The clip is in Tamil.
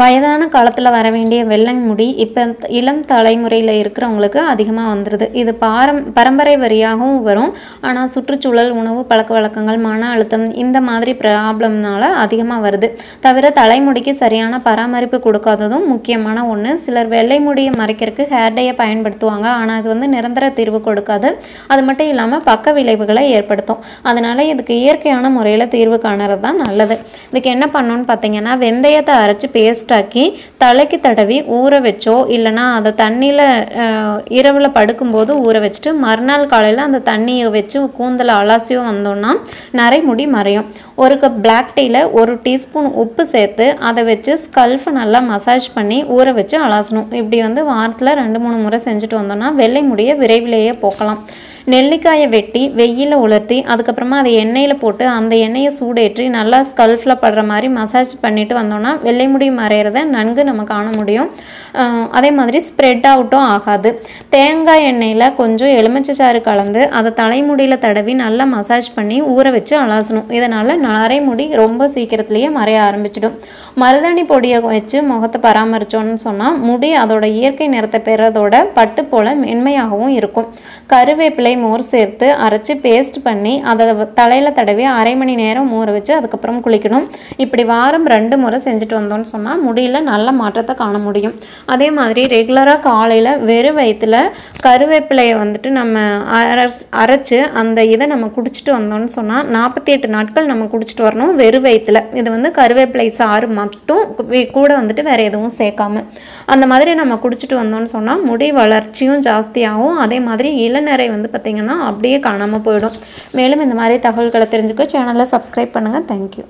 வயதான காலத்தில் வர வேண்டிய வெள்ளை முடி இப்போ இளம் தலைமுறையில் இருக்கிறவங்களுக்கு அதிகமாக வந்துடுது இது பாரம் பரம்பரை வரியாகவும் வரும். ஆனால் சுற்றுச்சூழல் உணவு பழக்க வழக்கங்கள் மன அழுத்தம் இந்த மாதிரி ப்ராப்ளம்னால அதிகமாக வருது. தவிர தலைமுடிக்கு சரியான பராமரிப்பு கொடுக்காததும் முக்கியமான ஒன்று சிலர் வெள்ளை முடியை மறைக்கிறதுக்கு ஹேர்டையை பயன்படுத்துவாங்க. ஆனால் அது வந்து நிரந்தர தீர்வு கொடுக்காது. அது மட்டும் இல்லாமல் பக்க விளைவுகளை ஏற்படுத்தும். அதனால் இதுக்கு இயற்கையான முறையில் தீர்வு காணுறது தான் நல்லது. இதுக்கு என்ன பண்ணணும்னு பார்த்தீங்கன்னா வெந்தயத்தை அரைச்சி பேஸ்டாக்கி தலைக்கு தடவி ஊற வச்சோ இல்லைன்னா அதை தண்ணியில் இரவில் படுக்கும்போது ஊற வச்சுட்டு மறுநாள் காலையில் அந்த தண்ணியை வச்சு கூந்தலை அலாசியோ வந்தோம்னா நரைமுடி மறையும். ஒரு கப் பிளாக் டீயில் ஒரு டீஸ்பூன் உப்பு சேர்த்து அதை வச்சு ஸ்கல்ஃபை நல்லா மசாஜ் பண்ணி ஊற வச்சு அலாசணும். இப்படி வந்து வாரத்தில் ரெண்டு மூணு முறை செஞ்சுட்டு வந்தோம்னா வெள்ளை முடியை விரைவிலேயே போக்கலாம். நெல்லிக்காயை வெட்டி வெயில உலர்த்தி அதுக்கப்புறமா அதை எண்ணெயில் போட்டு அந்த எண்ணெயை சூடேற்றி நல்லா ஸ்கல்ஃபில் படுற மாதிரி மசாஜ் பண்ணிட்டு வந்தோம்னா வெள்ளை முடி மறையிறத நன்கு நம்ம காண முடியும். அதே மாதிரி ஸ்ப்ரெட் அவுட்டும் ஆகாது. தேங்காய் எண்ணெயில் கொஞ்சம் எலுமிச்சை சாறு கலந்து அதை தலைமுடியில் தடவி நல்லா மசாஜ் பண்ணி ஊற வச்சு அலாசணும். இதனால் நரைமுடி ரொம்ப சீக்கிரத்துலேயே மறைய ஆரம்பிச்சிடும். மருதாணி பொடியை வச்சு முகத்தை பராமரித்தோன்னு சொன்னால் முடி அதோட இயற்கை நிறத்தை பெறதோட பட்டு போல் மென்மையாகவும் இருக்கும். கருவேப்பிலை மோர் சேர்த்து அரைச்சி பேஸ்ட் பண்ணி அதை தலையில் தடவி அரை மணி நேரம் ஊற வச்சு அதுக்கப்புறம் குளிக்கணும். இப்படி வாரம் ரெண்டு முறை செஞ்சுட்டு வந்தோம்னு சொன்னால் முடியில் நல்ல மாற்றத்தை காண முடியும். அதே மாதிரி ரெகுலராக காலையில் வெறும் வயிற்றுல கருவேப்பிலையை வந்துட்டு நம்ம அரை அரைச்சு அந்த இதை நம்ம குடிச்சிட்டு வந்தோம்னு சொன்னால் நாற்பத்தி எட்டு நாட்கள் நம்ம குடிச்சிட்டு வரணும் வெறும் வயிற்றுல இது வந்து கருவேப்பிலை சாறு மட்டும் கூட வந்துட்டு வேறு எதுவும் சேர்க்காம. அந்த மாதிரி நம்ம குடிச்சிட்டு வந்தோம்னு சொன்னால் முடி வளர்ச்சியும் ஜாஸ்தியாகும். அதே மாதிரி இளநரை வந்து பார்த்திங்கன்னா அப்படியே காணாமல் போயிடும். மேலும் இந்த மாதிரி தகவல்களை தெரிஞ்சுக்க சேனலை சப்ஸ்கிரைப் பண்ணுங்கள் தேங்க்யூ